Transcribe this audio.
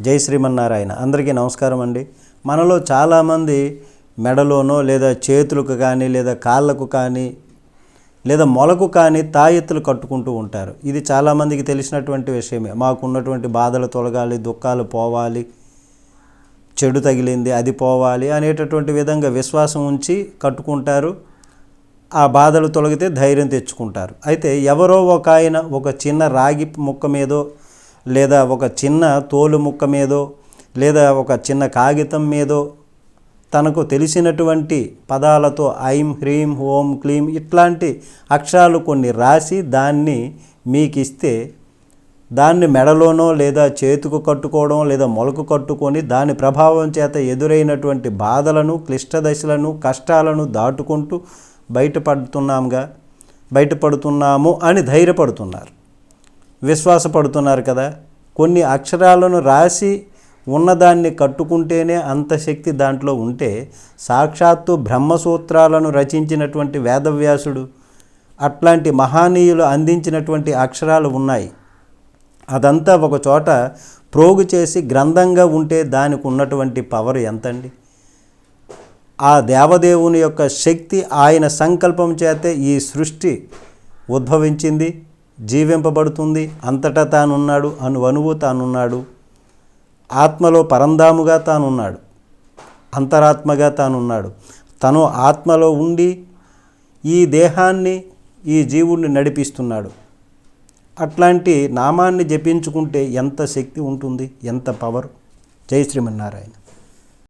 జై శ్రీమన్నారాయణ. అందరికీ నమస్కారం అండి. మనలో చాలామంది మెడలోనో లేదా చేతులకు కానీ లేదా కాళ్ళకు కానీ లేదా మొలకు కానీ తాయెత్తులు కట్టుకుంటూ ఉంటారు. ఇది చాలామందికి తెలిసినటువంటి విషయమే. మాకున్నటువంటి బాధలు తొలగాలి దుఃఖాలు పోవాలి చెడు తగిలింది అది పోవాలి అనేటటువంటి విధంగా విశ్వాసం ఉంచి కట్టుకుంటారు. ఆ బాధలు తొలగితే ధైర్యం తెచ్చుకుంటారు. అయితే ఎవరో ఒక ఆయన ఒక చిన్న రాగి ముక్క మీదో లేదా ఒక చిన్న తోలు ముక్క మీదో లేదా ఒక చిన్న కాగితం మీదో తనకు తెలిసినటువంటి పదాలతో ఐం హ్రీం ఓం క్లీం ఇట్లాంటి అక్షరాలు కొన్ని రాసి దాన్ని మీకు ఇస్తే దాన్ని మెడలోనో లేదా చేతుకు కట్టుకోవడం లేదా మొలకు కట్టుకొని దాని ప్రభావం చేత ఎదురైనటువంటి బాధలను క్లిష్ట దశలను కష్టాలను దాటుకుంటూ బయటపడుతున్నాముగా బయటపడుతున్నాము అని ధైర్యపడుతున్నారు. విశ్వాసపడుతున్నారు కదా. కొన్ని అక్షరాలను రాసి ఉన్నదాన్ని కట్టుకుంటేనే అంత శక్తి దాంట్లో ఉంటే సాక్షాత్తు బ్రహ్మసూత్రాలను రచించినటువంటి వేదవ్యాసుడు అట్లాంటి మహానీయులు అందించినటువంటి అక్షరాలు ఉన్నాయి. అదంతా ఒక చోట ప్రోగు చేసి గ్రంథంగా ఉంటే దానికి ఉన్నటువంటి పవర్ ఎంతండి? ఆ దేవదేవుని యొక్క శక్తి ఆయన సంకల్పం చేతే ఈ సృష్టి ఉద్భవించింది. జీవింపబడుతుంది. అంతటా తానున్నాడు. అను తానున్నాడు. ఆత్మలో పరంధాముగా తానున్నాడు. అంతరాత్మగా తానున్నాడు. తను ఆత్మలో ఉండి ఈ దేహాన్ని ఈ జీవుణ్ణి నడిపిస్తున్నాడు. అట్లాంటి నామాన్ని జపించుకుంటే ఎంత శక్తి ఉంటుంది? ఎంత పవర్? జై శ్రీమన్నారాయణ.